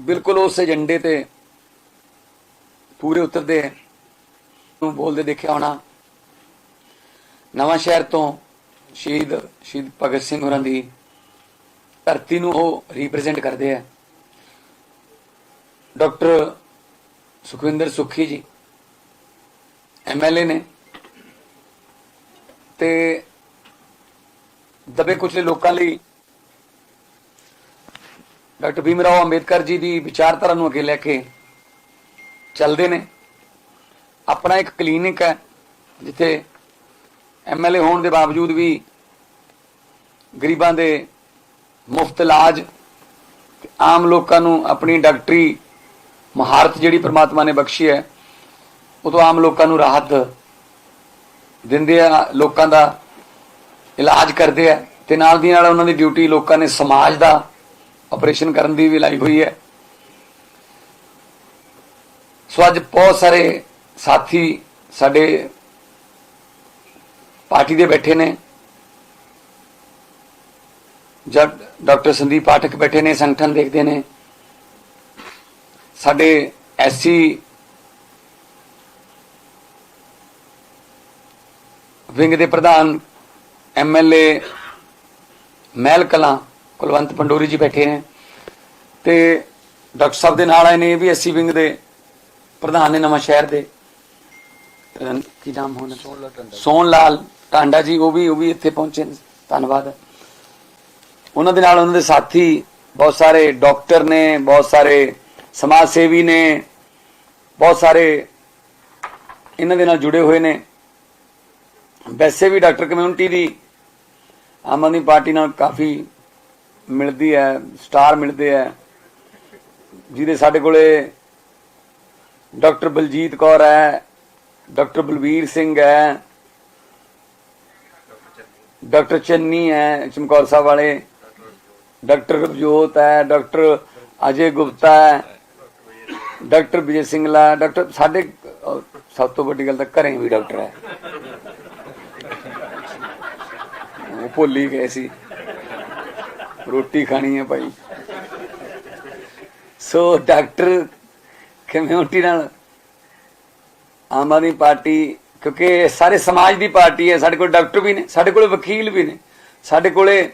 ਬਿਲਕੁਲ ਉਸ ਏਜੰਡੇ ਤੇ ਪੂਰੇ ਉਤਰਦੇ ਨੂੰ ਬੋਲਦੇ ਦੇਖਿਆ ਹੋਣਾ। ਨਵਾਂ ਸ਼ਹਿਰ ਤੋਂ ਸ਼ਹੀਦ ਸ਼ਹੀਦ ਭਗਤ ਸਿੰਘ ਹੋਰਾਂ ਦੀ ਧਰਤੀ ਨੂੰ ਉਹ ਰਿਪਰੈਜ਼ੈਂਟ ਕਰਦੇ ਆ ਡਾਕਟਰ ਸੁਖਵਿੰਦਰ ਸੁਖੀ ਜੀ ਐਮਐਲਏ ਨੇ। ਤੇ ਦਬੇ ਕੁਚਲੇ ਲੋਕਾਂ ਲਈ ਡਾਕਟਰ ਭੀਮ ਰਾਓ ਅੰਬੇਦਕਰ ਜੀ ਦੀ ਵਿਚਾਰਧਾਰਾ ਨੂੰ ਅੱਗੇ ਲੈ ਕੇ ਚੱਲਦੇ ਨੇ। ਆਪਣਾ ਇੱਕ ਕਲੀਨਿਕ ਹੈ, ਜਿੱਥੇ ਐਮਐਲਏ ਹੋਣ ਦੇ ਬਾਵਜੂਦ ਵੀ ਗਰੀਬਾਂ ਦੇ ਮੁਫਤ ਇਲਾਜ ਤੇ ਆਮ ਲੋਕਾਂ ਨੂੰ ਆਪਣੀ ਡਾਕਟਰੀ ਮਹਾਰਤ ਜਿਹੜੀ ਪ੍ਰਮਾਤਮਾ ਨੇ ਬਖਸ਼ੀ ਹੈ, ਉਹ ਤੋਂ ਆਮ ਲੋਕਾਂ ਨੂੰ ਰਾਹਤ ਦਿੰਦੇ ਆ, ਲੋਕਾਂ ਦਾ ਇਲਾਜ ਕਰਦੇ ਆ ਤੇ ਨਾਲ ਦੀ ਨਾਲ ਉਹਨਾਂ ਦੀ ਡਿਊਟੀ ਲੋਕਾਂ ਨੇ ਸਮਾਜ ਦਾ ਆਪਰੇਸ਼ਨ ਕਰਨ ਦੀ ਵੀ ਲਾਈ ਹੋਈ ਹੈ। ਸੋ ਅੱਜ ਬਹੁਤ ਸਾਰੇ ਸਾਥੀ ਸਾਡੇ ਪਾਰਟੀ ਦੇ ਬੈਠੇ ਨੇ ਜਦ ਡਾਕਟਰ ਸੰਦੀਪ ਪਾਠਕ ਬੈਠੇ ਨੇ, ਸੰਗਠਨ ਦੇਖਦੇ ਨੇ। ਸਾਡੇ ਐਸਸੀ ਵਿੰਗ ਦੇ ਪ੍ਰਧਾਨ ਐਮਐਲਏ ਮਹਿਲ ਕਲਾਂ ਕੁਲਵੰਤ ਪੰਡੋਰੀ ਜੀ ਬੈਠੇ ਨੇ। ਤੇ ਡਾਕਟਰ ਸਾਹਿਬ ਦੇ ਨਾਲ ਆਏ ਨੇ ਵੀ ਐਸਸੀ ਵਿੰਗ ਦੇ ਪ੍ਰਧਾਨ ਨੇ ਨਵਾਂ ਸ਼ਹਿਰ ਦੇ। ਕੀ ਨਾਮ ਹੋਣਾ? ਸੋਨ ਲਾਲ ਟਾਂਡਾ ਜੀ ਉਹ ਵੀ ਉਹ ਵੀ ਇੱਥੇ ਪਹੁੰਚੇ ਨੇ। ਧੰਨਵਾਦ। ਉਹਨਾਂ ਦੇ ਨਾਲ ਉਹਨਾਂ ਦੇ ਸਾਥੀ ਬਹੁਤ ਸਾਰੇ ਡਾਕਟਰ ਨੇ ਬਹੁਤ ਸਾਰੇ ਸਮਾਜ ਸੇਵੀ ਨੇ ਬਹੁਤ ਸਾਰੇ ਇਹਨਾਂ ਦੇ ਨਾਲ ਜੁੜੇ ਹੋਏ ਨੇ। ਵੈਸੇ ਵੀ ਡਾਕਟਰ ਕਮਿਊਨਿਟੀ ਦੀ ਆਮ ਆਦਮੀ ਪਾਰਟੀ ਨਾਲ ਕਾਫੀ ਮਿਲਦੀ ਹੈ, ਸਟਾਰ ਮਿਲਦੇ ਹੈ। ਜਿਹਦੇ ਸਾਡੇ ਕੋਲੇ ਡਾਕਟਰ ਬਲਜੀਤ ਕੌਰ ਹੈ, ਡਾਕਟਰ ਬਲਵੀਰ ਸਿੰਘ ਹੈ, ਡਾਕਟਰ ਚੰਨੀ ਹੈ, ਚਮਕੌਰ ਸਾਹਿਬ ਵਾਲੇ, ਡਾਕਟਰ ਰਵਜੋਤ ਹੈ, ਡਾਕਟਰ ਅਜੇ ਗੁਪਤਾ ਹੈ, ਡਾਕਟਰ ਵਿਜੇ ਸਿੰਘਲਾ ਡਾਕਟਰ ਸਾਡੇ ਸਭ ਤੋਂ ਵੱਡੀ ਗੱਲ ਤਾਂ ਘਰੇ ਵੀ ਡਾਕਟਰ ਹੈ। ਉਹ ਭੁੱਲ ਹੀ ਗਏ ਸੀ। ਰੋਟੀ ਖਾਣੀ ਹੈ ਭਾਈ। ਸੋ ਡਾਕਟਰ ਕਮਿਊਨਿਟੀ ਨਾਲ? ਆਮ ਆਦਮੀ ਪਾਰਟੀ, ਕਿਉਂਕਿ ਇਹ ਸਾਰੇ ਸਮਾਜ ਦੀ ਪਾਰਟੀ ਹੈ, ਸਾਡੇ ਕੋਲ ਡਾਕਟਰ ਵੀ ਨੇ, ਸਾਡੇ ਕੋਲ ਵਕੀਲ ਵੀ ਨੇ, ਸਾਡੇ ਕੋਲੇ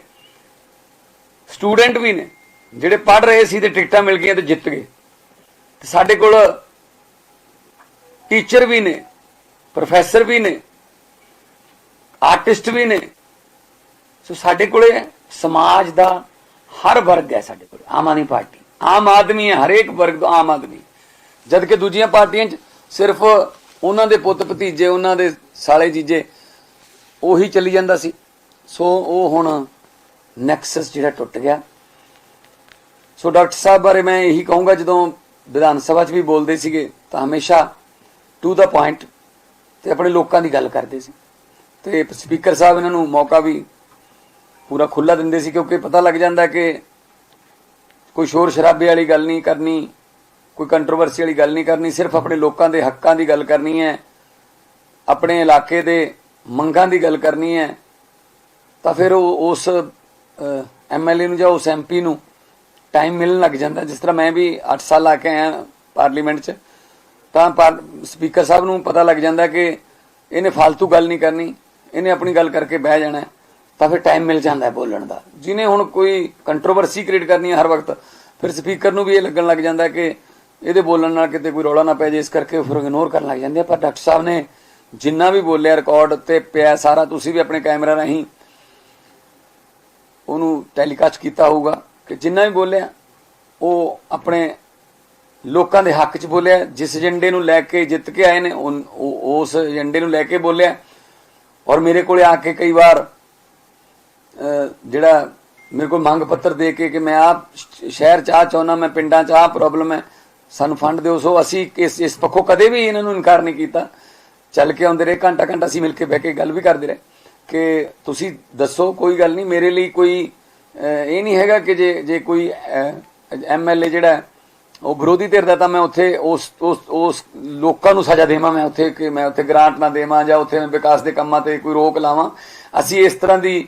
ਸਟੂਡੈਂਟ ਵੀ ਨੇ, ਜਿਹੜੇ ਪੜ ਰਹੇ ਸੀ ਤੇ ਟਿਕਟਾਂ ਮਿਲ ਗਈਆਂ ਤੇ ਜਿੱਤ ਗਏ। ਤੇ ਸਾਡੇ ਕੋਲ ਟੀਚਰ ਵੀ ਨੇ, ਪ੍ਰੋਫੈਸਰ ਵੀ ਨੇ, ਆਰਟਿਸਟ ਵੀ ਨੇ। ਸੋ ਸਾਡੇ ਕੋਲੇ ਸਮਾਜ ਦਾ ਹਰ ਵਰਗ ਹੈ ਸਾਡੇ ਕੋਲ, ਆਮ ਆਦਮੀ ਪਾਰਟੀ। ਆਮ ਆਦਮੀ ਹੈ, ਹਰੇਕ ਵਰਗ ਦਾ ਆਮ ਆਦਮੀ। ਜਦ ਕਿ ਦੂਜੀਆਂ ਪਾਰਟੀਆਂ 'ਚ ਸਿਰਫ ਉਹਨਾਂ ਦੇ ਪੁੱਤ ਭਤੀਜੇ, ਉਹਨਾਂ ਦੇ ਸਾਲੇ ਜੀਜੇ, ਉਹੀ ਚੱਲੀ ਜਾਂਦਾ ਸੀ। ਸੋ ਉਹ ਹੁਣ ਨੈਕਸਸ ਜਿਹੜਾ ਟੁੱਟ ਗਿਆ। ਸੋ ਡਾਕਟਰ ਸਾਹਿਬ ਬਾਰੇ ਮੈਂ ਇਹੀ ਕਹੂੰਗਾ, ਜਦੋਂ ਵਿਧਾਨ ਸਭਾ 'ਚ ਵੀ ਬੋਲਦੇ ਸੀਗੇ, ਤਾਂ ਹਮੇਸ਼ਾ ਟੂ ਦਾ ਪੁਆਇੰਟ ਤੇ ਆਪਣੇ ਲੋਕਾਂ ਦੀ ਗੱਲ ਕਰਦੇ ਸੀ। ਤੇ ਸਪੀਕਰ ਸਾਹਿਬ ਇਹਨਾਂ ਨੂੰ ਮੌਕਾ ਵੀ ਪੂਰਾ ਖੁੱਲਾ ਦਿੰਦੇ ਸੀ ਕਿਉਂਕਿ ਪਤਾ ਲੱਗ ਜਾਂਦਾ ਕਿ ਕੋਈ ਸ਼ੋਰ ਸ਼ਰਾਬੇ ਵਾਲੀ ਗੱਲ ਨਹੀਂ ਕਰਨੀ, ਕੋਈ ਕੰਟਰੋਵਰਸੀ ਵਾਲੀ ਗੱਲ ਨਹੀਂ ਕਰਨੀ, ਸਿਰਫ ਆਪਣੇ ਲੋਕਾਂ ਦੇ ਹੱਕਾਂ ਦੀ ਗੱਲ ਕਰਨੀ ਹੈ, ਆਪਣੇ ਇਲਾਕੇ ਦੇ ਮੰਗਾਂ ਦੀ ਗੱਲ ਕਰਨੀ ਹੈ, ਤਾਂ ਫਿਰ ਉਹ ਉਸ ਐਮਐਲਏ ਨੂੰ ਜਾਂ ਉਸ ਐਮਪੀ ਨੂੰ ਟਾਈਮ ਮਿਲਣ ਲੱਗ ਜਾਂਦਾ। ਜਿਸ ਤਰ੍ਹਾਂ ਮੈਂ ਵੀ 8 ਸਾਲ ਲਾ ਕੇ ਆਇਆ ਪਾਰਲੀਮੈਂਟ 'ਚ, ਤਾਂ ਸਪੀਕਰ ਸਾਹਿਬ ਨੂੰ ਪਤਾ ਲੱਗ ਜਾਂਦਾ ਕਿ ਇਹਨੇ ਫालतू ਗੱਲ ਨਹੀਂ ਕਰਨੀ, ਇਹਨੇ ਆਪਣੀ ਗੱਲ ਕਰਕੇ ਬਹਿ ਜਾਣਾ ਤਾਂ ਫਿਰ ਟਾਈਮ ਮਿਲ ਜਾਂਦਾ ਬੋਲਣ ਦਾ। ਜਿਹਨੇ ਹੁਣ ਕੋਈ ਕੰਟਰੋਵਰਸੀ ਕ੍ਰੀਏਟ ਕਰਨੀ ਹੈ ਹਰ ਵਕਤ, ਫਿਰ ਸਪੀਕਰ ਨੂੰ ਵੀ ਇਹ ਲੱਗਣ ਲੱਗ ਜਾਂਦਾ ਕਿ ਇਹਦੇ ਬੋਲਣ ਨਾਲ ਕਿਤੇ ਕੋਈ ਰੌਲਾ ਨਾ ਪੈ ਜੇ ਇਸ ਕਰਕੇ ਉਹ ਫਿਰ ਇਗਨੋਰ ਕਰਨ ਲੱਗ ਜਾਂਦੇ ਆ। ਪਰ ਡਾਕਟਰ ਸਾਹਿਬ ਨੇ ਜਿੰਨਾ ਵੀ ਬੋਲਿਆ ਰਿਕਾਰਡ ਤੇ ਪਿਆ ਸਾਰਾ ਤੁਸੀਂ ਵੀ ਆਪਣੇ ਕੈਮਰਾ ਰਾਹੀਂ ਉਹਨੂੰ ਟੈਲੀਕਾਸਟ ਕੀਤਾ ਹੋਊਗਾ ਕਿ ਜਿੰਨਾ ਵੀ ਬੋਲਿਆ, ਉਹ ਆਪਣੇ ਲੋਕਾਂ ਦੇ ਹੱਕ 'ਚ ਬੋਲਿਆ, ਜਿਸ ਏਜੰਡੇ ਨੂੰ ਲੈ ਕੇ ਜਿੱਤ ਕੇ ਆਏ ਨੇ ਉਨ- ਉਹ- ਉਸ ਏਜੰਡੇ ਨੂੰ ਲੈ ਕੇ ਬੋਲਿਆ। ਔਰ ਮੇਰੇ ਕੋਲੇ ਆ ਕੇ ਕਈ ਵਾਰ ਜਿਹੜਾ ਮੇਰੇ ਕੋਲ ਮੰਗ ਪੱਤਰ ਦੇ ਕੇ ਕਿ ਮੈਂ ਆਪ ਸ਼ਹਿਰ ਚ ਆ ਚਾਹੁੰਦਾ, ਮੈਂ ਪਿੰਡਾਂ ਚ ਆ ਪ੍ਰੋਬਲਮ ਹੈ, ਸਾਨੂੰ ਫੰਡ ਦਿਓ। ਸੋ ਅਸੀਂ ਇਸ ਇਸ ਪੱਖੋਂ ਕਦੇ ਵੀ ਇਹਨਾਂ ਨੂੰ ਇਨਕਾਰ ਨਹੀਂ ਕੀਤਾ। ਚੱਲ ਕੇ ਆਉਂਦੇ ਰਹੇ ਘੰਟਾ ਘੰਟਾ ਅਸੀਂ ਮਿਲ ਕੇ ਬਹਿ ਕੇ ਗੱਲ ਵੀ ਕਰਦੇ ਰਹੇ ਕਿ ਤੁਸੀਂ ਦੱਸੋ, ਕੋਈ ਗੱਲ ਨਹੀਂ, ਮੇਰੇ ਲਈ ਕੋਈ ਇਹ ਨਹੀਂ ਹੈਗਾ ਕਿ ਜੇ ਜੇ ਕੋਈ ਐਮਐਲਏ ਜਿਹੜਾ ਉਹ ਵਿਰੋਧੀ ਧਿਰ ਦਾ ਤਾਂ ਮੈਂ ਉੱਥੇ ਉਸ ਉਸ ਉਸ ਲੋਕਾਂ ਨੂੰ ਸਜ਼ਾ ਦੇਵਾਂ, ਮੈਂ ਉੱਥੇ ਕਿ ਮੈਂ ਉੱਥੇ ਗ੍ਰਾਂਟ ਨਾ ਦੇਵਾਂ ਜਾਂ ਉੱਥੇ ਵਿਕਾਸ ਦੇ ਕੰਮਾਂ ਤੇ ਕੋਈ ਰੋਕ ਲਾਵਾਂ। ਅਸੀਂ ਇਸ ਤਰ੍ਹਾਂ ਦੀ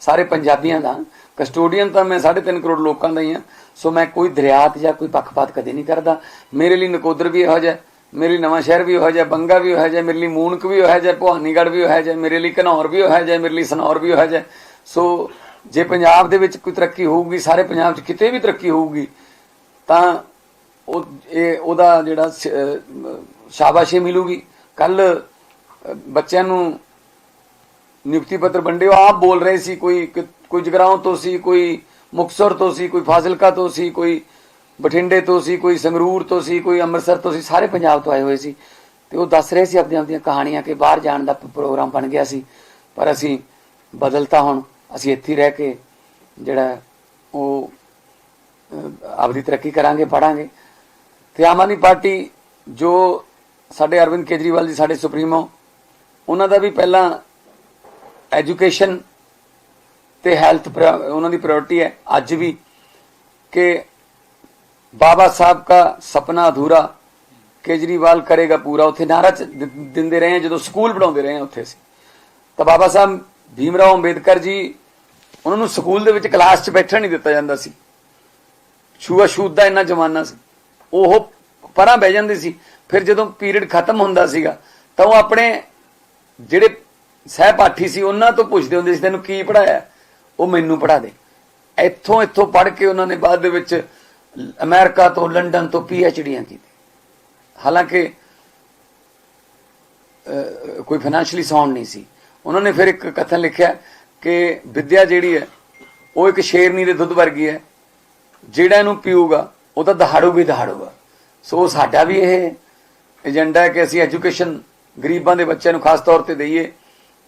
ਸਾਰੇ ਪੰਜਾਬੀਆਂ ਦਾ। ਕਸਟੋਡੀਅਨ ਤਾਂ ਮੈਂ 3.5 ਕਰੋੜ ਲੋਕਾਂ ਦਾ ਹੀ ਹਾਂ। ਸੋ ਮੈਂ ਕੋਈ ਦਰਿਆਤ ਜਾਂ ਕੋਈ ਪੱਖਪਾਤ ਕਦੇ ਨਹੀਂ ਕਰਦਾ। ਮੇਰੇ ਲਈ ਨਕੋਦਰ ਵੀ ਇਹੋ ਜਿਹਾ ਮੇਰੇ ਲਈ ਨਵਾਂ ਸ਼ਹਿਰ ਵੀ ਇਹੋ ਜਿਹਾ ਬੰਗਾ ਵੀ ਇਹੋ ਜਿਹਾ ਮੇਰੇ ਲਈ ਮੂਨਕ ਵੀ ਇਹੋ ਜਿਹਾ ਭਵਾਨੀਗੜ੍ਹ ਵੀ ਇਹੋ ਜਿਹਾ ਮੇਰੇ ਲਈ ਘਨੌਰ ਵੀ ਇਹੋ ਜਿਹਾ ਮੇਰੇ ਲਈ ਸਨੌਰ ਵੀ ਇਹੋ ਜਿਹਾ ਸੋ ਜੇ ਪੰਜਾਬ ਦੇ ਵਿੱਚ ਕੋਈ ਤਰੱਕੀ ਹੋਊਗੀ, ਸਾਰੇ ਪੰਜਾਬ 'ਚ ਕਿਤੇ ਵੀ ਤਰੱਕੀ ਹੋਊਗੀ, ਤਾਂ ਉਹ ਇਹ ਉਹਦਾ ਜਿਹੜਾ ਸ਼ਾਬਾਸ਼ੀ ਮਿਲੂਗੀ। ਕੱਲ ਬੱਚਿਆਂ ਨੂੰ ਨਿਯੁਕਤੀ ਪੱਤਰ ਵੰਡੇ, ਉਹ ਆਪ ਬੋਲ ਰਹੇ ਸੀ, ਕੋਈ ਕਿ- ਕੋਈ ਜਗਰਾਉਂ ਤੋਂ ਸੀ, ਕੋਈ ਮੁਕਤਸਰ ਤੋਂ ਸੀ, ਕੋਈ ਫਾਜ਼ਿਲਕਾ ਤੋਂ ਸੀ, ਕੋਈ ਬਠਿੰਡੇ ਤੋਂ ਸੀ, ਕੋਈ ਸੰਗਰੂਰ ਤੋਂ ਸੀ, ਕੋਈ ਅੰਮ੍ਰਿਤਸਰ ਤੋਂ ਸੀ, ਸਾਰੇ ਪੰਜਾਬ ਤੋਂ ਆਏ ਹੋਏ ਸੀ। ਤੇ ਉਹ ਦੱਸ ਰਹੇ ਸੀ ਆਪਣੀਆਂ ਆਪਣੀਆਂ ਕਹਾਣੀਆਂ ਕਿ ਬਾਹਰ ਜਾਣ ਦਾ ਪ੍ਰੋਗਰਾਮ ਬਣ ਗਿਆ ਸੀ, ਪਰ ਅਸੀਂ ਬਦਲਤਾ ਹੁਣ, ਅਸੀਂ ਇੱਥੇ ਰਹਿ ਕੇ ਜਿਹੜਾ ਉਹ ਆਪਦੀ ਤਰੱਕੀ ਕਰਾਂਗੇ ਪੜਾਂਗੇ ਤੇ ਆਮ ਆਦਮੀ ਪਾਰਟੀ ਜੋ ਸਾਡੇ ਅਰਵਿੰਦ ਕੇਜਰੀਵਾਲ ਜੀ, ਸਾਡੇ ਸੁਪਰੀਮੋ, ਉਹਨਾਂ ਦਾ ਵੀ ਪਹਿਲਾਂ ਐਜੂਕੇਸ਼ਨ ਤੇ ਹੈਲਥ ਉਹਨਾਂ ਦੀ ਪ੍ਰਾਇੋਰਟੀ ਹੈ। ਅੱਜ ਵੀ ਕਿ ਬਾਬਾ ਸਾਹਿਬ ਦਾ ਸੁਪਨਾ ਅਧੂਰਾ ਕੇਜਰੀਵਾਲ ਕਰੇਗਾ ਪੂਰਾ। ਉੱਥੇ ਨਾਰਾ ਚ- ਦਿੰਦੇ ਰਹੇ ਹਾਂ, ਜਦੋਂ ਸਕੂਲ ਬਣਾਉਂਦੇ ਰਹੇ ਉੱਥੇ ਸੀ ਤਾਂ ਬਾਬਾ ਸਾਹਿਬ ਭੀਮਰਾਓ ਅੰਬੇਦਕਰ ਜੀ, ਉਹਨਾਂ ਨੂੰ ਸਕੂਲ ਦੇ ਵਿੱਚ ਕਲਾਸ 'ਚ ਬੈਠਣ ਨਹੀਂ ਦਿੱਤਾ ਜਾਂਦਾ ਸੀ। ਛੂਆ ਛੂਤ ਦਾ ਇੰਨਾ ਜ਼ਮਾਨਾ ਸੀ। ਉਹ ਪਰਾਂ ਬਹਿ ਜਾਂਦੇ ਸੀ। ਫਿਰ ਜਦੋਂ ਪੀਰੀਅਡ ਖਤਮ ਹੁੰਦਾ ਸੀਗਾ, ਤਾਂ ਉਹ ਆਪਣੇ ਜਿਹੜੇ ਸਹਿਪਾਠੀ ਸੀ, ਉਹਨਾਂ ਤੋਂ ਪੁੱਛਦੇ ਹੁੰਦੇ ਸੀ, ਤੈਨੂੰ ਕੀ ਪੜਾਇਆ ਉਹ ਮੈਨੂੰ ਪੜਾ ਦੇ। ਇੱਥੋਂ ਇੱਥੋਂ ਪੜ ਕੇ ਉਹਨਾਂ ਨੇ ਬਾਅਦ ਦੇ ਵਿੱਚ ਅਮਰੀਕਾ ਤੋਂ, ਲੰਡਨ ਤੋਂ ਪੀ ਐੱਚ ਡੀਆਂ ਕੀਤੀ ਹਾਲਾਂਕਿ ਕੋਈ ਫਾਈਨੈਂਸ਼ੀਅਲੀ ਸਾਊਂਡ ਨਹੀਂ ਸੀ। ਉਹਨਾਂ ਨੇ ਫਿਰ ਇੱਕ ਕਥਨ ਲਿਖਿਆ ਕਿ ਵਿੱਦਿਆ ਜਿਹੜੀ ਹੈ, ਉਹ ਇੱਕ ਸ਼ੇਰਨੀ ਦੇ ਦੁੱਧ ਵਰਗੀ ਹੈ। ਜਿਹੜਾ ਇਹਨੂੰ ਪੀਊਗਾ, ਉਹ ਤਾਂ ਦਹਾੜੂ ਵੀ ਦਹਾੜੂਗਾ। ਸੋ ਸਾਡਾ ਵੀ ਇਹ ਏਜੰਡਾ ਹੈ ਕਿ ਅਸੀਂ ਐਜੂਕੇਸ਼ਨ ਗਰੀਬਾਂ ਦੇ ਬੱਚਿਆਂ ਨੂੰ ਖਾਸ ਤੌਰ ਤੇ ਦਈਏ।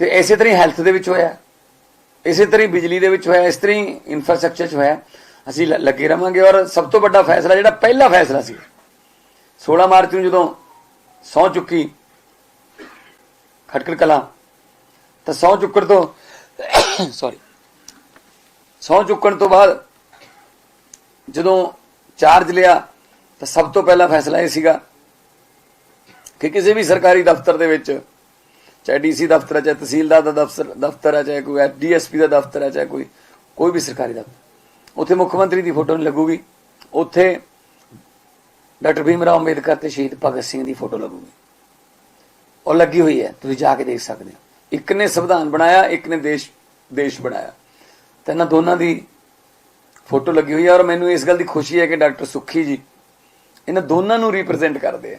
ਤੇ ਇਸੇ ਤਰ੍ਹਾਂ ਹੈਲਥ ਦੇ ਵਿੱਚ ਹੋਇਆ। ਇਸੇ ਤਰ੍ਹਾਂ ਹੀ ਬਿਜਲੀ ਦੇ ਵਿੱਚ ਹੋਇਆ, ਇਸ ਤਰ੍ਹਾਂ ਹੀ ਇਨਫਰਾਸਟ੍ਰਕਚਰ 'ਚ ਹੋਇਆ। ਅਸੀਂ ਲੱਗੇ ਰਵਾਂਗੇ ਔਰ ਸਭ ਤੋਂ ਵੱਡਾ ਫੈਸਲਾ ਜਿਹੜਾ ਪਹਿਲਾ ਫੈਸਲਾ ਸੀ 16 ਮਾਰਚ ਨੂੰ ਜਦੋਂ ਸੌ ਚੁੱਕੀ ਖਟਕੜ ਕਲਾ, ਤਾਂ ਸੌ ਚੁੱਕਣ ਤੋਂ ਸੌਰੀ ਸੌ ਚੁੱਕਣ ਤੋਂ ਬਾਅਦ ਜਦੋਂ ਚਾਰਜ ਲਿਆ, ਤਾਂ ਸਭ ਤੋਂ ਪਹਿਲਾ ਫੈਸਲਾ ਇਹ ਸੀਗਾ ਕਿ ਕਿਸੇ ਵੀ ਸਰਕਾਰੀ ਦਫ਼ਤਰ ਦੇ ਵਿੱਚ ਚਾਹੇ ਡੀਸੀ ਦਫ਼ਤਰ ਹੈ ਚਾਹੇ ਤਹਿਸੀਲਦਾਰ ਦਾ ਦਫ਼ਤਰ ਦਫ਼ਤਰ ਹੈ ਚਾਹੇ ਕੋਈ ਡੀਐਸਪੀ ਦਾ ਦਫ਼ਤਰ ਹੈ ਚਾਹੇ ਕੋਈ ਕੋਈ ਵੀ ਸਰਕਾਰੀ ਦਫ਼ਤਰ। ਉੱਥੇ ਮੁੱਖ ਮੰਤਰੀ ਦੀ ਫੋਟੋ ਨਹੀਂ ਲੱਗੂਗੀ। ਉੱਥੇ ਡਾਕਟਰ ਭੀਮ ਰਾਓ ਅੰਬੇਦਕਰ ਤੇ ਸ਼ਹੀਦ ਭਗਤ ਸਿੰਘ ਦੀ ਫੋਟੋ ਲੱਗੂਗੀ। ਉਹ ਲੱਗੀ ਹੋਈ ਹੈ, ਤੁਸੀਂ ਜਾ ਕੇ ਦੇਖ ਸਕਦੇ ਹੋ। ਇੱਕ ਨੇ ਸੰਵਿਧਾਨ ਬਣਾਇਆ, ਇੱਕ ਨੇ ਦੇਸ਼ ਦੇਸ਼ ਬਣਾਇਆ। ਤੇ ਇਹਨਾਂ ਦੋਨਾਂ ਦੀ ਫੋਟੋ ਲੱਗੀ ਹੋਈ ਹੈ ਔਰ ਮੈਨੂੰ ਇਸ ਗੱਲ ਦੀ ਖੁਸ਼ੀ ਹੈ ਕਿ ਡਾਕਟਰ ਸੁੱਖੀ ਜੀ, ਇਹਨਾਂ ਦੋਨਾਂ ਨੂੰ ਰਿਪਰੈਜ਼ੈਂਟ ਕਰਦੇ ਆ।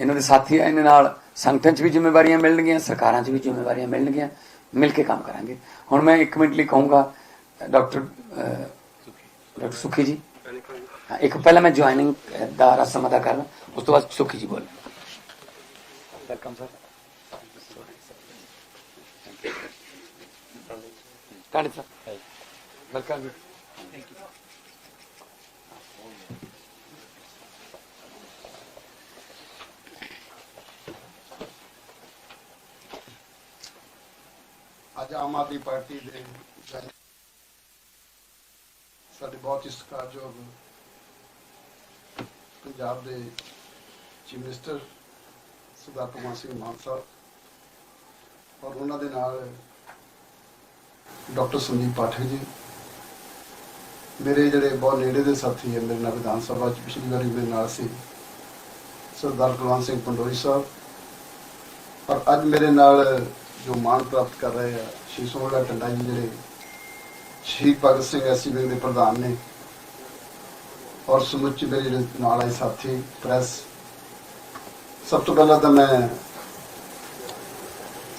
ਇਹਨਾਂ ਦੇ ਸਾਥੀ ਇਹਨਾਂ ਨਾਲ ਸੰਗਠਨ 'ਚ ਵੀ ਜ਼ਿੰਮੇਵਾਰੀਆਂ ਮਿਲਣਗੀਆਂ ਸਰਕਾਰਾਂ 'ਚ ਵੀ ਜ਼ਿੰਮੇਵਾਰੀਆਂ ਮਿਲਣਗੀਆਂ ਮਿਲ ਕੇ ਕੰਮ ਕਰਾਂਗੇ। ਹੁਣ ਮੈਂ ਇੱਕ ਮਿੰਟ ਲਈ ਕਹੂੰਗਾ ਡਾਕਟਰ ਡਾਕਟਰ ਸੁਖੀ ਜੀ। ਇੱਕ ਪਹਿਲਾਂ ਮੈਂ ਜੁਆਇਨਿੰਗ ਦਾ ਰਸਮ ਅਦਾ ਕਰਨਾ ਉਸ ਤੋਂ ਬਾਅਦ ਸੁਖੀ ਜੀ ਬੋਲ ਵੈਲਕਮ ਸਰ ਕਾਂਡ ਸਰ ਵੈਲਕਮ ਜੀ ਅੱਜ ਆਮ ਆਦਮੀ ਪਾਰਟੀ ਦੇ ਸਾਡੇ ਬਹੁਤ ਹੀ ਸਤਿਕਾਰਯੋਗ ਪੰਜਾਬ ਦੇ ਚੀਫ ਮਿਨਿਸਟਰ ਸਰਦਾਰ ਭਗਵੰਤ ਸਿੰਘ ਮਾਨ ਸਾਹਿਬ ਔਰ ਉਹਨਾਂ ਦੇ ਨਾਲ ਡਾਕਟਰ ਸੰਦੀਪ ਪਾਠਕ ਜੀ। ਮੇਰੇ ਜਿਹੜੇ ਬਹੁਤ ਨੇੜੇ ਦੇ ਸਾਥੀ ਹੈ, ਮੇਰੇ ਨਾਲ ਵਿਧਾਨ ਸਭਾ ਚ ਪਿਛਲੀ ਵਾਰੀ ਮੇਰੇ ਨਾਲ ਸੀ ਸਰਦਾਰ ਕੁਲਵੰਤ ਸਿੰਘ ਪੰਡੋਰੀ ਸਾਹਿਬ। ਔਰ ਅੱਜ ਮੇਰੇ ਨਾਲ ਜੋ ਮਾਣ ਪ੍ਰਾਪਤ ਕਰ ਰਹੇ ਆ, ਸ਼੍ਰੀ ਸੋਹਣਾ ਟੰਡਾ ਜੀ ਜਿਹੜੇ ਸ਼ਹੀਦ ਭਗਤ ਸਿੰਘ ਐਸੀ ਵਿੰਗ ਦੇ ਪ੍ਰਧਾਨ ਨੇ ਔਰ ਸਮੁੱਚੇ ਮੇਰੇ ਜਿਹੜੇ ਨਾਲ ਆਏ ਸਾਥੀ, ਪ੍ਰੈਸ, ਸਭ ਤੋਂ ਪਹਿਲਾਂ ਤਾਂ ਮੈਂ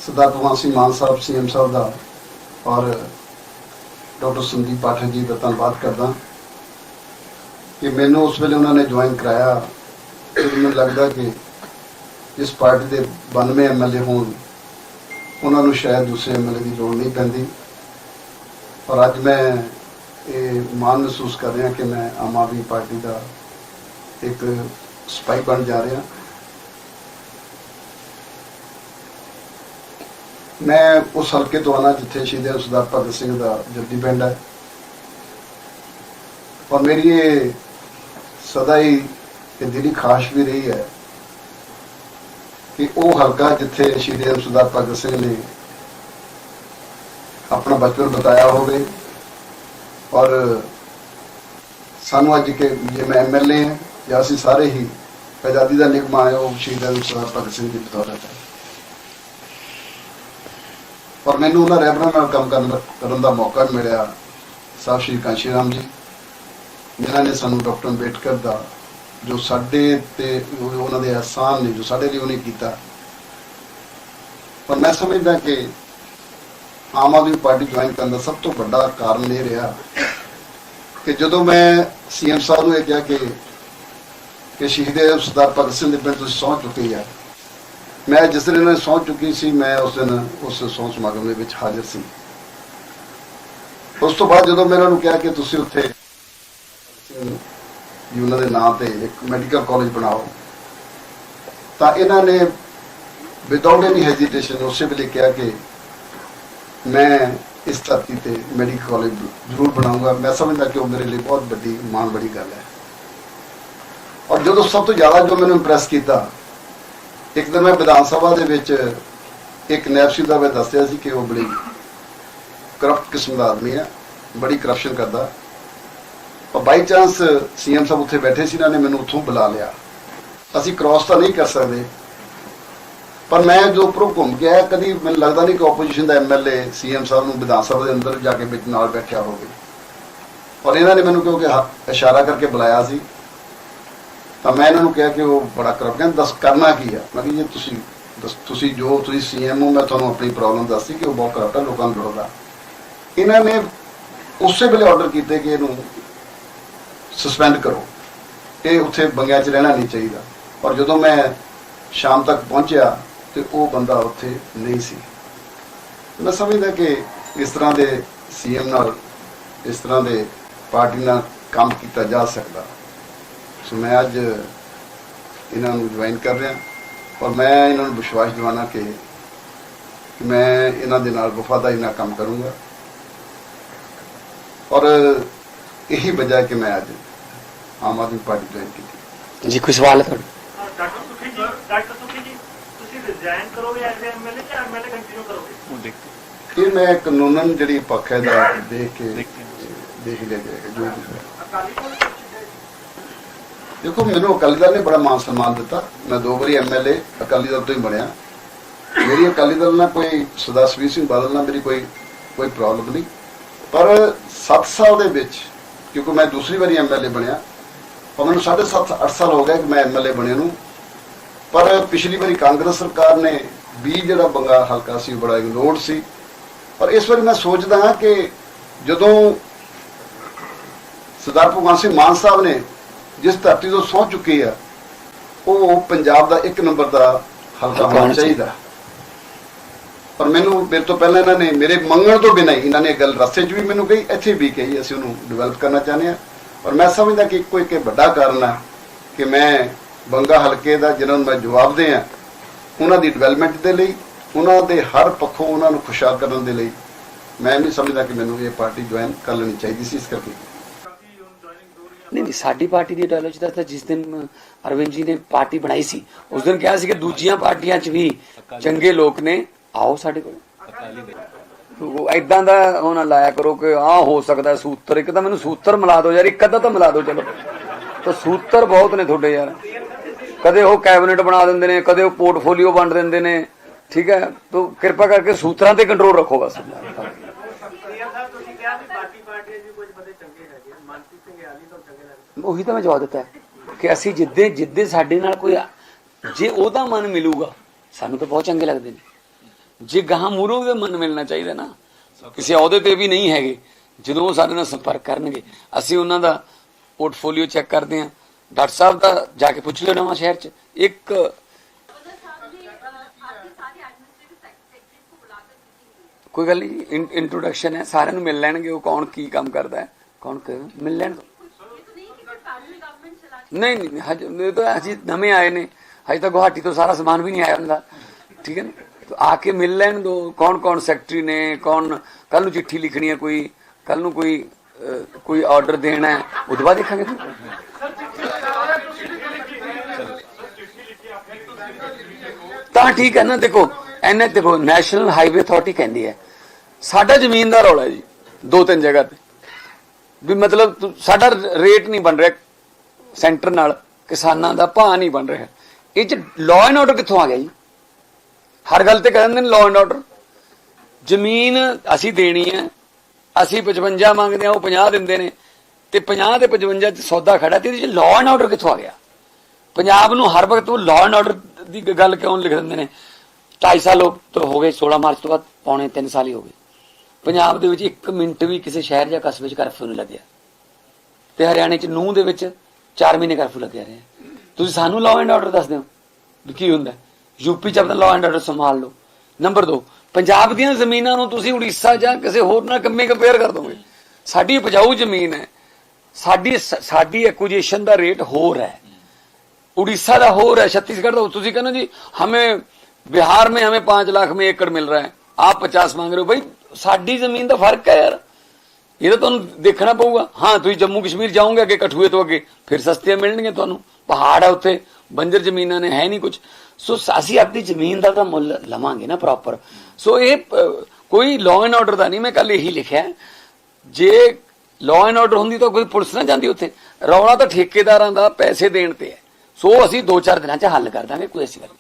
ਸਰਦਾਰ ਭਗਵੰਤ ਸਿੰਘ ਮਾਨ ਸਾਹਿਬ, ਸੀਐਮ ਸਾਹਿਬ ਦਾ ਔਰ ਡਾਕਟਰ ਸੰਦੀਪ ਪਾਠਕ ਜੀ ਦਾ ਧੰਨਵਾਦ ਕਰਦਾ ਕਿ ਮੈਨੂੰ ਉਸ ਵੇਲੇ ਉਹਨਾਂ ਨੇ ਜੁਆਇਨ ਕਰਾਇਆ। ਮੈਨੂੰ ਲੱਗਦਾ ਕਿ ਇਸ ਪਾਰਟੀ ਦੇ 92 ਐਮਐਲਏ ਹੋਣ ਉਹਨਾਂ ਨੂੰ ਸ਼ਾਇਦ ਦੂਸਰੇ ਐਮਐਲਏ ਦੀ ਲੋੜ ਨਹੀਂ ਪੈਂਦੀ। ਔਰ ਅੱਜ ਮੈਂ ਇਹ ਮਾਣ ਮਹਿਸੂਸ ਕਰ ਰਿਹਾ ਕਿ ਮੈਂ ਆਮ ਆਦਮੀ ਪਾਰਟੀ ਦਾ ਇੱਕ ਸਪਾਈ ਬਣ ਜਾ ਰਿਹਾ। ਮੈਂ ਉਸ ਹਲਕੇ ਤੋਂ ਆਣਾ ਜਿੱਥੇ ਸ਼ਹੀਦ ਸਰਦਾਰ ਭਗਤ ਸਿੰਘ ਦਾ ਜੱਦੀ ਪਿੰਡ ਹੈ। ਔਰ ਮੇਰੀ ਇਹ ਸਦਾ ਹੀ ਇਹ ਦਿਲੀ ਖਾਸ਼ ਵੀ ਰਹੀ ਹੈ ਕਿ ਉਹ ਹਲਕਾ ਜਿੱਥੇ ਸ਼ਹੀਦ ਸਰਦਾਰ ਭਗਤ ਸਿੰਘ ਨੇ ਆਪਣਾ ਬਚਪਨ ਬਤਾਇਆ ਹੋਵੇ। ਔਰ ਸਾਨੂੰ ਅੱਜ ਕਿ ਜੇ ਮੈਂ ਐਮਐਲਏ ਹਾਂ, ਜਾਂ ਅਸੀਂ ਸਾਰੇ ਹੀ ਆਜ਼ਾਦੀ ਦਾ ਨਿਗਮ ਆਇਆ ਉਹ ਸ਼ਹੀਦ ਸਰਦਾਰ ਭਗਤ ਸਿੰਘ ਦੀ ਬਦੌਲਤ ਹੈ। ਪਰ ਮੈਨੂੰ ਉਹਨਾਂ ਰਹਿਬਰਾਂ ਨਾਲ ਕੰਮ ਕਰਨ ਦਾ- ਕਰਨ ਦਾ ਮੌਕਾ ਮਿਲਿਆ। ਸਾਹਿਬ ਸ਼੍ਰੀ ਕਾਂਸ਼ੀ ਰਾਮ ਜੀ। ਜਿਨ੍ਹਾਂ ਨੇ ਸਾਨੂੰ ਡਾਕਟਰ ਅੰਬੇਡਕਰ ਦਾ ਜੋ ਸਾਡੇ ਤੇ ਉਹ- ਉਹਨਾਂ ਦੇ ਅਹਿਸਾਨ ਨੇ, ਜੋ ਸਾਡੇ ਲਈ ਉਹਨੇ ਕੀਤਾ। ਪਰ ਮੈਂ ਸਮਝਦਾ ਕਿ ਆਮ ਆਦਮੀ ਪਾਰਟੀ ਜੁਆਇਨ ਕਰਨ ਦਾ ਸਭ ਤੋਂ ਵੱਡਾ ਕਾਰਨ ਇਹ ਰਿਹਾ ਕਿ ਜਦੋਂ ਮੈਂ ਸੀਐਮ ਸਾਹਿਬ ਨੂੰ ਇਹ ਕਿਹਾ ਕਿ ਕਿ ਸ਼ਹੀਦ ਸਰਦਾਰ ਭਗਤ ਸਿੰਘ ਦੇ ਪਿੰਡ ਤੁਸੀਂ ਸਹੁੰ ਚੁੱਕੇ ਆ, ਮੈਂ ਜਿਸ ਦਿਨ ਇਹਨਾਂ ਨੇ ਸਹੁੰ ਚੁੱਕੀ ਸੀ, ਮੈਂ ਉਸ ਦਿਨ ਉਸ ਸਹੁੰ ਸਮਾਗਮ ਦੇ ਵਿੱਚ ਹਾਜ਼ਰ ਸੀ। ਉਸ ਤੋਂ ਬਾਅਦ ਜਦੋਂ ਮੈਂ ਇਹਨਾਂ ਨੂੰ ਕਿਹਾ ਕਿ ਤੁਸੀਂ ਉੱਥੇ ਵੀ ਉਹਨਾਂ ਦੇ ਨਾਂ ਤੇ ਇੱਕ ਮੈਡੀਕਲ ਕਾਲਜ ਬਣਾਓ। ਤਾਂ ਇਹਨਾਂ ਨੇ ਵਿਦਆਊਟ ਐਨੀ ਹੈਜ਼ਿਟੇਸ਼ਨ ਉਸੇ ਵੇਲੇ ਕਿਹਾ ਕਿ ਮੈਂ ਇਸ ਧਰਤੀ ਤੇ ਮੈਡੀਕਲ ਕਾਲਜ ਜ਼ਰੂਰ ਬਣਾਉਂਗਾ ਮੈਂ ਸਮਝਦਾ ਕਿ ਉਹ ਮੇਰੇ ਲਈ ਬਹੁਤ ਵੱਡੀ, ਮਾਣ ਬੜੀ ਗੱਲ ਹੈ। ਔਰ ਜਦੋਂ ਸਭ ਤੋਂ ਜ਼ਿਆਦਾ ਜੋ ਮੈਨੂੰ ਇੰਪ੍ਰੈਸ ਕੀਤਾ, ਇੱਕ ਦਿਨ ਮੈਂ ਵਿਧਾਨ ਸਭਾ ਦੇ ਵਿੱਚ ਇੱਕ ਨੈਪਸੀ ਦਾ ਮੈਂ ਦੱਸਿਆ ਸੀ ਕਿ ਉਹ ਬੜੀ ਕਰਪਟ ਕਿਸਮ ਦਾ ਆਦਮੀ ਹੈ, ਬੜੀ ਕਰਪਸ਼ਨ ਕਰਦਾ। ਔਰ ਬਾਈ ਚਾਂਸ ਸੀਐਮ ਸਾਹਿਬ ਉੱਥੇ ਬੈਠੇ ਸੀ, ਇਹਨਾਂ ਨੇ ਮੈਨੂੰ ਉੱਥੋਂ ਬੁਲਾ ਲਿਆ। ਅਸੀਂ ਕ੍ਰਾਸ ਤਾਂ ਨਹੀਂ ਕਰ ਸਕਦੇ। ਪਰ ਮੈਂ ਜੋ ਉੱਪਰੋਂ ਘੁੰਮ ਕੇ ਆਇਆ, ਕਦੀ ਮੈਨੂੰ ਲੱਗਦਾ ਨਹੀਂ ਕਿ ਆਪੋਜੀਸ਼ਨ ਦਾ ਐਮਐਲਏ ਸੀਐਮ ਸਾਹਿਬ ਨੂੰ ਵਿਧਾਨ ਸਭਾ ਦੇ ਅੰਦਰ ਜਾ ਕੇ ਵਿੱਚ ਨਾਲ ਬੈਠਿਆ ਹੋਵੇ। ਔਰ ਇਹਨਾਂ ਨੇ ਮੈਨੂੰ ਕਿਉਂਕਿ ਇਸ਼ਾਰਾ ਕਰਕੇ ਬੁਲਾਇਆ ਸੀ। ਤਾਂ ਮੈਂ ਇਹਨਾਂ ਨੂੰ ਕਿਹਾ ਕਿ ਉਹ ਬੜਾ ਕਰਪ, ਕਹਿੰਦਾ ਦੱਸ ਕਰਨਾ ਕੀ ਆ? ਮੈਂ ਕਿਹਾ ਜੀ, ਤੁਸੀਂ ਦੱਸ, ਤੁਸੀਂ ਜੋ ਤੁਸੀਂ ਸੀਐਮ ਹੋ, ਮੈਂ ਤੁਹਾਨੂੰ ਆਪਣੀ ਪ੍ਰੋਬਲਮ ਦੱਸੀ ਕਿ ਉਹ ਬਹੁਤ ਕਰਪਟ ਹੈ ਲੋਕਾਂ ਨੂੰ ਜੋੜਦਾ ਇਹਨਾਂ ਨੇ ਉਸੇ ਵੇਲੇ ਆਰਡਰ ਕੀਤੇ ਕਿ ਇਹਨੂੰ ਸਸਪੈਂਡ ਕਰੋ। ਇਹ ਉੱਥੇ ਬੰਗਿਆਂ 'ਚ ਰਹਿਣਾ ਨਹੀਂ ਚਾਹੀਦਾ। ਔਰ ਜਦੋਂ ਮੈਂ ਸ਼ਾਮ ਤੱਕ ਪਹੁੰਚਿਆ, ਤੇ ਉਹ ਬੰਦਾ ਉੱਥੇ ਨਹੀਂ ਸੀ। ਮੈਂ ਸਮਝਦਾ ਕਿ ਇਸ ਤਰ੍ਹਾਂ ਦੇ ਸੀਐਮ ਨਾਲ ਇਸ ਤਰ੍ਹਾਂ ਦੇ ਪਾਰਟੀ ਨਾਲ ਕੰਮ ਕੀਤਾ ਜਾ ਸਕਦਾ। ਸੋ ਮੈਂ ਅੱਜ ਇਹਨਾਂ ਨੂੰ ਜੁਆਇਨ ਕਰ ਰਿਹਾ। ਔਰ ਮੈਂ ਇਹਨਾਂ ਨੂੰ ਵਿਸ਼ਵਾਸ ਦਿਵਾਉਣਾ ਕਿ ਮੈਂ ਇਹਨਾਂ ਦੇ ਨਾਲ ਵਫਾਦਾਰੀ ਨਾਲ ਕੰਮ ਕਰੂੰਗਾ। ਔਰ ਇਹੀ ਵਜ੍ਹਾ ਕਿ ਮੈਂ ਅੱਜ ਆਮ ਆਦਮੀ ਪਾਰਟੀ ਜੁਆਇਨ ਕੀਤੀ। ਜੀ ਕੋਈ ਸਵਾਲ ਹੈ ਤੁਹਾਡਾ? ਡਾਕਟਰ ਸੁਖੀ ਜੀ ਡਾਕਟਰ ਸੁਖੀ ਜੀ ਤੁਸੀਂ ਰਿਜ਼ਾਈਨ ਕਰੋਗੇ ਐਜ਼ ਐਮਐਲਏ ਜਾਂ ਐਮਐਲਏ ਕੰਟੀਨਿਊ ਕਰੋਗੇ? ਇਹ ਮੈਂ ਕਾਨੂੰਨਨ ਜਿਹੜੀ ਪੱਖ ਹੈ ਦਾ ਦੇਖ ਕੇ ਦੇਖ ਲਿਆ ਜਾਏਗਾ ਜੋ ਵੀ ਦੇਖੋ ਮੈਨੂੰ ਅਕਾਲੀ ਦਲ ਨੇ ਬੜਾ ਮਾਨ ਸਨਮਾਨ ਦਿੱਤਾ। ਮੈਂ ਦੋ ਵਾਰੀ ਐਮਐਲਏ ਅਕਾਲੀ ਦਲ ਤੋਂ ਹੀ ਬਣਿਆ। ਮੇਰੀ ਅਕਾਲੀ ਦਲ ਨਾਲ ਕੋਈ ਸਰਦਾਰ ਸੁਖਬੀਰ ਸਿੰਘ ਬਾਦਲ ਨਾਲ ਮੇਰੀ ਕੋਈ ਕੋਈ ਪ੍ਰੋਬਲਮ ਨਹੀਂ। ਪਰ 7 ਸਾਲ ਦੇ ਵਿੱਚ ਕਿਉਂਕਿ ਮੈਂ ਦੂਸਰੀ ਵਾਰੀ ਐਮਐਲਏ ਬਣਿਆ ਔਰ ਮੈਨੂੰ 7.5 8 ਸਾਲ ਹੋ ਗਏ ਕਿ ਮੈਂ ਐਮਐਲਏ ਬਣਿਆ ਨੂੰ। ਪਰ ਪਿਛਲੀ ਵਾਰੀ ਕਾਂਗਰਸ ਸਰਕਾਰ ਨੇ 20 ਜਿਹੜਾ ਬੰਗਾ ਹਲਕਾ ਸੀ ਬੜਾ ਇਗਨੋਰਡ ਸੀ। ਪਰ ਇਸ ਵਾਰੀ ਮੈਂ ਸੋਚਦਾ ਹਾਂ ਕਿ ਜਦੋਂ ਸਰਦਾਰ ਭਗਵੰਤ ਸਿੰਘ ਮਾਨ ਸਾਹਿਬ ਨੇ ਜਿਸ ਧਰਤੀ ਤੋਂ ਸਹੁੰ ਚੁੱਕੇ ਆ ਉਹ ਪੰਜਾਬ ਦਾ ਇੱਕ ਨੰਬਰ ਦਾ ਹਲਕਾ ਹੋਣਾ ਚਾਹੀਦਾ। ਪਰ ਮੈਨੂੰ ਮੇਰੇ ਤੋਂ ਪਹਿਲਾਂ ਇਹਨਾਂ ਨੇ ਮੇਰੇ ਮੰਗਣ ਤੋਂ ਬਿਨਾਂ ਇਹਨਾਂ ਨੇ ਗੱਲ ਰਸਤੇ 'ਚ ਵੀ ਮੈਨੂੰ ਕਹੀ ਇੱਥੇ ਵੀ ਕਹੀ ਅਸੀਂ ਉਹਨੂੰ ਡਿਵੈਲਪ ਕਰਨਾ ਚਾਹੁੰਦੇ ਆ ਔਰ ਮੈਂ ਸਮਝਦਾ ਕਿ ਕੋਈ ਇੱਕ ਵੱਡਾ ਕਾਰਨ ਆ ਕਿ ਮੈਂ ਬੰਗਾ ਹਲਕੇ ਦਾ ਜਿਹਨਾਂ ਨੂੰ ਮੈਂ ਜਵਾਬ ਆ ਉਹਨਾਂ ਦੀ ਡਿਵੈਲਪਮੈਂਟ ਦੇ ਲਈ, ਉਹਨਾਂ ਦੇ ਹਰ ਪੱਖੋਂ ਉਹਨਾਂ ਨੂੰ ਖੁਸ਼ਹਾਲ ਕਰਨ ਦੇ ਲਈ, ਮੈਂ ਵੀ ਸਮਝਦਾ ਕਿ ਮੈਨੂੰ ਇਹ ਪਾਰਟੀ ਜੁਆਇਨ ਕਰ ਲੈਣੀ ਚਾਹੀਦੀ ਸੀ ਇਸ ਕਰਕੇ। ਨਹੀਂ ਨਹੀਂ, ਸਾਡੀ ਪਾਰਟੀ ਦੀ ਆਈਡੀਓਲੋਜੀ ਦਾ ਤਾਂ ਜਿਸ ਦਿਨ ਅਰਵਿੰਦ ਜੀ ਨੇ ਪਾਰਟੀ ਬਣਾਈ ਸੀ, ਉਸ ਦਿਨ ਕਿਹਾ ਸੀ ਕਿ ਦੂਜੀਆਂ ਪਾਰਟੀਆਂ 'ਚ ਵੀ ਚੰਗੇ ਲੋਕ ਨੇ, ਆਓ ਸਾਡੇ ਕੋਲ। ਐਦਾਂ ਦਾ ਉਹ ਨਾ ਲਾਇਆ ਕਰੋ ਕਿ ਆ ਹੋ ਸਕਦਾ ਸੂਤਰ, ਇੱਕ ਤਾਂ ਮੈਨੂੰ ਸੂਤਰ ਮਿਲਾ ਦਿਓ ਯਾਰ, ਇੱਕ ਅੱਧਾ ਤਾਂ ਮਿਲਾ ਦਿਓ, ਚਲੋ। ਤਾਂ ਸੂਤਰ ਬਹੁਤ ਨੇ ਤੁਹਾਡੇ ਯਾਰ। ਕਦੇ ਉਹ ਕੈਬਨਿਟ ਬਣਾ ਦਿੰਦੇ ਨੇ, ਕਦੇ ਉਹ ਪੋਰਟਫੋਲੀਓ ਵੰਡ ਦਿੰਦੇ ਨੇ, ਠੀਕ ਹੈ? ਤੋ ਕਿਰਪਾ ਕਰਕੇ ਸੂਤਰਾਂ ਤੇ ਕੰਟਰੋਲ ਰੱਖੋ ਬਸ। ਉਹੀ ਤਾਂ ਮੈਂ ਜਵਾਬ ਦਿੱਤਾ ਕਿ ਅਸੀਂ ਜਿੱਦੇ ਜਿੱਦੇ ਸਾਡੇ ਨਾਲ ਕੋਈ ਜੇ ਉਹਦਾ ਮਨ ਮਿਲੂਗਾ, ਸਾਨੂੰ ਤਾਂ ਬਹੁਤ ਚੰਗੇ ਲੱਗਦੇ ਨੇ। ਜੇ ਗਾਹਾਂ ਮੂਰੋਂ ਦੇ ਮਨ ਮਿਲਣਾ ਚਾਹੀਦਾ ਨਾ, ਕਿਸੇ ਅਹੁਦੇ ਤੇ ਵੀ ਨਹੀਂ ਹੈਗੇ, ਜਦੋਂ ਉਹ ਸਾਡੇ ਨਾਲ ਸੰਪਰਕ ਕਰਨਗੇ, ਅਸੀਂ ਉਹਨਾਂ ਦਾ ਪੋਰਟਫੋਲੀਓ ਚੈੱਕ ਕਰਦੇ ਹਾਂ। ਡਾਕਟਰ ਸਾਹਿਬ ਦਾ ਜਾ ਕੇ ਪੁੱਛ ਲਿਓ ਨਵਾਂ ਸ਼ਹਿਰ 'ਚ। ਇੱਕ ਕੋਈ ਗੱਲ ਨਹੀਂ ਇੰਟਰੋਡਕਸ਼ਨ ਹੈ, ਸਾਰਿਆਂ ਨੂੰ ਮਿਲ ਲੈਣਗੇ, ਉਹ ਕੌਣ ਕੀ ਕੰਮ ਕਰਦਾ ਹੈ, ਕੌਣ ਮਿਲ ਲੈਣ। ਨਹੀਂ ਨਹੀਂ, ਹਜੇ ਅਸੀਂ ਨਵੇਂ ਆਏ ਨੇ, ਹਜੇ ਤਾਂ ਗੁਹਾਟੀ ਤੋਂ ਸਾਰਾ ਸਮਾਨ ਵੀ ਨਹੀਂ ਆਇਆ ਹੁੰਦਾ, ਠੀਕ ਹੈ ਨਾ? ਤਾਂ ਆ ਕੇ ਮਿਲ ਲੈਣ ਦੋ। ਕੌਣ ਕੌਣ ਸੈਕਟਰੀ ਨੇ, ਕੌਣ ਕੱਲ ਨੂੰ ਚਿੱਠੀ ਲਿਖਣੀ ਹੈ ਕੋਈ ਕੱਲ ਨੂੰ ਕੋਈ ਕੋਈ ਆਰਡਰ ਦੇਣਾ ਹੈ ਉਹਦੇ ਬਾਅਦ ਦੇਖਾਂਗੇ ਤਾਂ ਠੀਕ ਹੈ ਨਾ, ਦੇਖੋ ਐਨੇ ਦੇਖੋ ਨੈਸ਼ਨਲ ਹਾਈਵੇ ਅਥਾਰਟੀ ਕਹਿੰਦੀ ਹੈ, ਸਾਡਾ ਜ਼ਮੀਨ ਦਾ ਰੌਲਾ ਜੀ ਦੋ ਤਿੰਨ ਜਗ੍ਹਾ ਤੇ। ਵੀ ਮਤਲਬ ਸਾਡਾ ਰੇਟ ਨਹੀਂ ਬਣ ਰਿਹਾ ਸੈਂਟਰ ਨਾਲ, ਕਿਸਾਨਾਂ ਦਾ ਭਾਅ ਨਹੀਂ ਬਣ ਰਿਹਾ। ਇਹ ਚ ਲਾਅ ਐਂਡ ਆਰਡਰ ਕਿੱਥੋਂ ਆ ਗਿਆ ਜੀ? ਹਰ ਗੱਲ ਤੇ ਕਹਿੰਦੇ ਨੇ ਲਾਅ ਐਂਡ ਆਰਡਰ ਜ਼ਮੀਨ ਅਸੀਂ ਦੇਣੀ ਹੈ, ਅਸੀਂ 55 ਮੰਗਦੇ ਆ ਉਹ 50 ਦਿੰਦੇ ਨੇ। ਤੇ 50 ਤੇ 55 ਚ ਸੌਦਾ ਖੜਾ ਤੇ ਇਹਦੇ ਚ ਲਾਅ ਐਂਡ ਆਰਡਰ ਕਿੱਥੋਂ ਆ ਗਿਆ? ਪੰਜਾਬ ਨੂੰ ਹਰ ਵਕਤ ਉਹ ਲਾਅ ਐਂਡ ਆਰਡਰ ਦੀ ਗੱਲ ਕਿਉਂ ਲਿਖ ਦਿੰਦੇ ਨੇ? 2.5 ਸਾਲ ਹੋ ਤੋਂ ਹੋ ਗਏ 16 ਮਾਰਚ ਤੋਂ ਬਾਅਦ ਪੌਣੇ 3 ਸਾਲ ਹੀ ਹੋ ਗਏ। ਪੰਜਾਬ ਦੇ ਵਿੱਚ 1 ਮਿੰਟ ਵੀ ਕਿਸੇ ਸ਼ਹਿਰ ਜਾਂ ਕਸਬੇ 'ਚ ਕਰਫਿਊ ਨਹੀਂ ਲੱਗਿਆ। ਤੇ ਹਰਿਆਣੇ 'ਚ ਨੂੰਹ ਦੇ ਵਿੱਚ 4 ਮਹੀਨੇ ਕਰਫਿਊ ਲੱਗਿਆ ਰਿਹਾ। ਤੁਸੀਂ ਸਾਨੂੰ ਲਾਅ ਐਂਡ ਆਰਡਰ ਦੱਸ ਦਿਓ ਵੀ ਕੀ ਹੁੰਦਾ। ਯੂਪੀ 'ਚ ਆਪਣਾ ਲਾਅ ਐਂਡ ਆਰਡਰ ਸੰਭਾਲ ਲਓ ਨੰਬਰ 2 ਪੰਜਾਬ ਦੀਆਂ ਜ਼ਮੀਨਾਂ ਨੂੰ ਤੁਸੀਂ ਉੜੀਸਾ ਜਾਂ ਕਿਸੇ ਹੋਰ ਨਾਲ ਕੰਮੇ ਕੰਪੇਅਰ ਕਰ ਦੋਗੇ ਸਾਡੀ ਉਪਜਾਊ ਜ਼ਮੀਨ ਹੈ ਸਾਡੀ ਸਾਡੀ ਐਕੁਜੀਸ਼ਨ ਦਾ ਰੇਟ ਹੋਰ ਹੈ उड़ीसा का हो रहा है छत्तीसगढ़ का तुझी कहना जी हमें बिहार में हमें पांच लाख में एकड़ मिल रहा है आप पचास मांग रहे हो भाई साडी जमीन का फर्क है यार ਇਹ ਤਾਂ ਤੁਹਾਨੂੰ ਦੇਖਣਾ ਪਊਗਾ ਹਾਂ ਤੁਸੀਂ ਜੰਮੂ ਕਸ਼ਮੀਰ ਜਾਓਗੇ ਅੱਗੇ ਕਠੂਏ ਤੋਂ ਅੱਗੇ ਫਿਰ ਸਸਤੀਆਂ ਮਿਲਣਗੀਆਂ ਤੁਹਾਨੂੰ ਪਹਾੜ ਆ ਉੱਥੇ ਬੰਜਰ ਜ਼ਮੀਨਾਂ ਨੇ, ਹੈ ਨਹੀਂ ਕੁਝ ਸੋ ਅਸੀਂ ਆਪਣੀ ਜ਼ਮੀਨ ਦਾ ਤਾਂ ਮੁੱਲ ਲਵਾਂਗੇ ਨਾ ਪ੍ਰੋਪਰ ਸੋ ਇਹ ਕੋਈ ਲਾਅ ਐਂਡ ਆਰਡਰ ਦਾ ਨਹੀਂ, ਮੈਂ ਕੱਲ ਇਹੀ ਲਿਖਿਆ ਜੇ ਲਾਅ ਐਂਡ ਆਰਡਰ ਹੁੰਦੀ ਤਾਂ ਕੋਈ ਪੁਲਿਸ ਨਾ ਜਾਂਦੀ ਉੱਥੇ। ਰੌਲਾ ਤਾਂ ਠੇਕੇਦਾਰਾਂ ਦਾ, ਪੈਸੇ ਦੇਣ ਤੇ ਹੈ। ਸੋ ਅਸੀਂ 2-4 ਦਿਨਾਂ 'ਚ ਹੱਲ ਕਰ ਦਾਂਗੇ, ਕੋਈ ਐਸੀ ਗੱਲ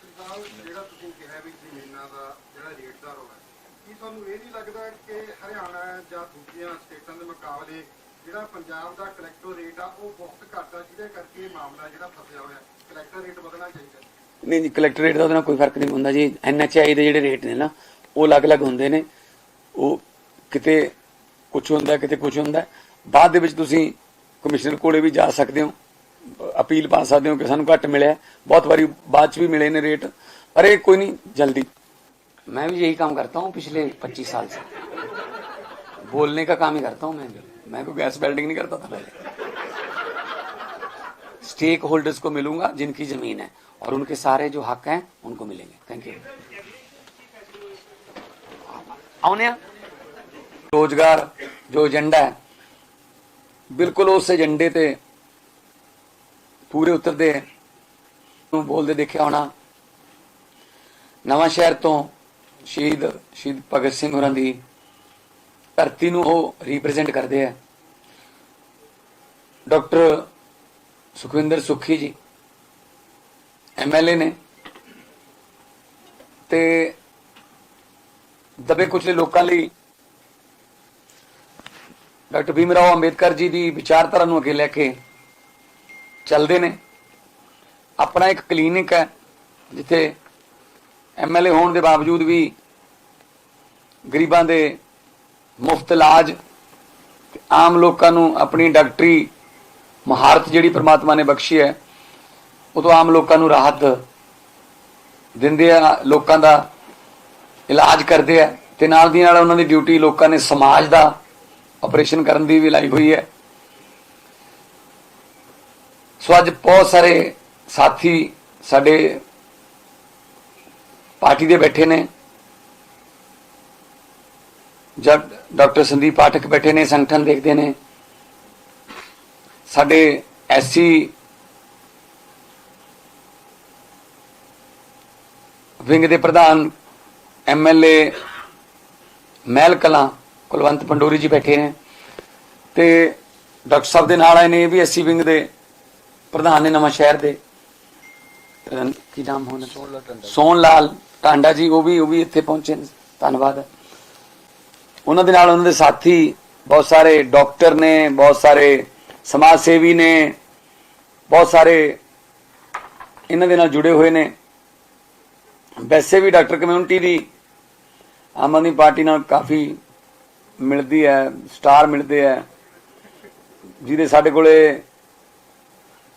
ਜਿਹੜਾ ਪੰਜਾਬ ਦਾ ਕਲੈਕਟਰ ਰੇਟ ਆ, ਉਹ ਬਹੁਤ ਘੱਟ ਆ, ਜਿਹਦੇ ਕਰਕੇ ਮਾਮਲਾ ਜਿਹੜਾ ਫਸਿਆ ਹੋਇਆ ਕਲੈਕਟਰ ਰੇਟ ਵਧਣਾ ਚਾਹੀਦਾ ਨਹੀਂ ਜੀ ਕਲੈਕਟਰ ਰੇਟ ਦਾ ਉਹਦੇ ਨਾਲ ਕੋਈ ਫਰਕ ਨਹੀਂ ਹੁੰਦਾ ਜੀ ਐਨਐਚਆਈ ਦੇ ਜਿਹੜੇ ਰੇਟ ਨੇ ਨਾ ਉਹ ਅਲੱਗ-ਅਲੱਗ ਹੁੰਦੇ ਨੇ ਉਹ ਕਿਤੇ ਕੁਝ ਹੁੰਦਾ ਕਿਤੇ ਕੁਝ ਹੁੰਦਾ ਬਾਅਦ ਦੇ ਵਿੱਚ ਤੁਸੀਂ ਕਮਿਸ਼ਨਰ ਕੋਲੇ ਵੀ ਜਾ ਸਕਦੇ ਹੋ ਅਪੀਲ ਪਾ ਸਕਦੇ ਹੋ ਕਿ ਸਾਨੂੰ ਘੱਟ ਮਿਲਿਆ ਹੈ। ਬਹੁਤ ਵਾਰੀ ਬਾਅਦ ਚ ਵੀ ਮਿਲੇ ਨੇ रेट अरे कोई नहीं जल्दी मैं भी यही काम करता हूँ पिछले 25 साल से बोलने का काम ही करता हूँ मैं भी मैं कोई गैस बेल्डिंग नहीं करता था पहले स्टेक होल्डर्स को मिलूंगा जिनकी जमीन है और उनके सारे जो हक हैं उनको मिलेंगे थैंक यू ਆਉਨੇ ਆ ਰੋਜ਼ਗਾਰ ਜੋ ਏਜੰਡਾ ਹੈ ਬਿਲਕੁਲ ਉਸ ਏਜੰਡੇ ਤੇ ਪੂਰੇ ਉਤਰਦੇ ਨੂੰ ਬੋਲਦੇ ਦੇਖਿਆ ਹੋਣਾ ਨਵਾਂ ਸ਼ਹਿਰ ਤੋਂ ਸ਼ਹੀਦ ਸ਼ਹੀਦ ਭਗਤ ਸਿੰਘ ਹੋਰਾਂ ਦੀ ਧਰਤੀ ਨੂੰ ਉਹ ਰਿਪਰੈਜ਼ੈਂਟ ਕਰਦੇ ਆ ਡਾਕਟਰ ਸੁਖਵਿੰਦਰ ਸੁਖੀ ਜੀ ਐਮਐਲਏ ਨੇ। ਤੇ ਦਬੇ ਕੁਚਲੇ ਲੋਕਾਂ ਲਈ ਡਾਕਟਰ ਭੀਮ ਰਾਓ ਅੰਬੇਦਕਰ ਜੀ ਦੀ ਵਿਚਾਰਧਾਰਾ ਨੂੰ ਅੱਗੇ ਲੈ ਕੇ ਚੱਲਦੇ ਨੇ। ਆਪਣਾ ਇੱਕ ਕਲੀਨਿਕ ਹੈ, ਜਿੱਥੇ ਐਮਐਲਏ ਹੋਣ ਦੇ ਬਾਵਜੂਦ ਵੀ ਗਰੀਬਾਂ ਦੇ ਮੁਫਤ ਇਲਾਜ ਤੇ ਆਮ ਲੋਕਾਂ ਨੂੰ ਆਪਣੀ ਡਾਕਟਰੀ ਮਹਾਰਤ ਜਿਹੜੀ ਪ੍ਰਮਾਤਮਾ ਨੇ ਬਖਸ਼ੀ ਹੈ, ਉਹ ਤੋਂ ਆਮ ਲੋਕਾਂ ਨੂੰ ਰਾਹਤ ਦਿੰਦੇ ਆ, ਲੋਕਾਂ ਦਾ ਇਲਾਜ ਕਰਦੇ ਆ ਤੇ ਨਾਲ ਦੀ ਨਾਲ ਉਹਨਾਂ ਦੀ ਡਿਊਟੀ ਲੋਕਾਂ ਨੇ ਸਮਾਜ ਦਾ ਆਪਰੇਸ਼ਨ ਕਰਨ ਦੀ ਵੀ ਲਾਈ ਹੋਈ ਹੈ। ਸੋ ਅੱਜ ਬਹੁਤ ਸਾਰੇ ਸਾਥੀ ਸਾਡੇ ਪਾਰਟੀ ਦੇ ਬੈਠੇ ਨੇ ਜਦ ਡਾਕਟਰ ਸੰਦੀਪ ਪਾਠਕ ਬੈਠੇ ਨੇ, ਸੰਗਠਨ ਦੇਖਦੇ ਨੇ ਸਾਡੇ ਐਸਸੀ ਵਿੰਗ ਦੇ ਪ੍ਰਧਾਨ ਐਮਐਲਏ ਮਹਿਲ ਕਲਾਂ ਕੁਲਵੰਤ ਪੰਡੋਰੀ ਜੀ ਬੈਠੇ ਨੇ ਤੇ ਡਾਕਟਰ ਸਾਹਿਬ ਦੇ ਨਾਲ ਆਏ ਨੇ ਇਹ ਵੀ ਐਸਸੀ ਵਿੰਗ ਦੇ ਪ੍ਰਧਾਨ ਨੇ ਨਵਾਂ ਸ਼ਹਿਰ ਦੇ। ਕੀ ਨਾਮ ਹੋਣਾ? ਸੋਨ ਲਾਲ ਟਾਂਡਾ ਜੀ ਉਹ ਵੀ ਉਹ ਵੀ ਇੱਥੇ ਪਹੁੰਚੇ ਨੇ। ਧੰਨਵਾਦ। ਉਹਨਾਂ ਦੇ ਨਾਲ ਉਹਨਾਂ ਦੇ ਸਾਥੀ ਬਹੁਤ ਸਾਰੇ ਡਾਕਟਰ ਨੇ ਬਹੁਤ ਸਾਰੇ ਸਮਾਜ ਸੇਵੀ ਨੇ ਬਹੁਤ ਸਾਰੇ ਇਹਨਾਂ ਦੇ ਨਾਲ ਜੁੜੇ ਹੋਏ ਨੇ। ਵੈਸੇ ਵੀ ਡਾਕਟਰ ਕਮਿਊਨਿਟੀ ਦੀ ਆਮ ਆਦਮੀ ਪਾਰਟੀ ਨਾਲ ਕਾਫੀ ਮਿਲਦੀ ਹੈ, ਸਟਾਰ ਮਿਲਦੇ ਹੈ। ਜਿਹਦੇ ਸਾਡੇ ਕੋਲੇ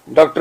ਡਾਕਟਰ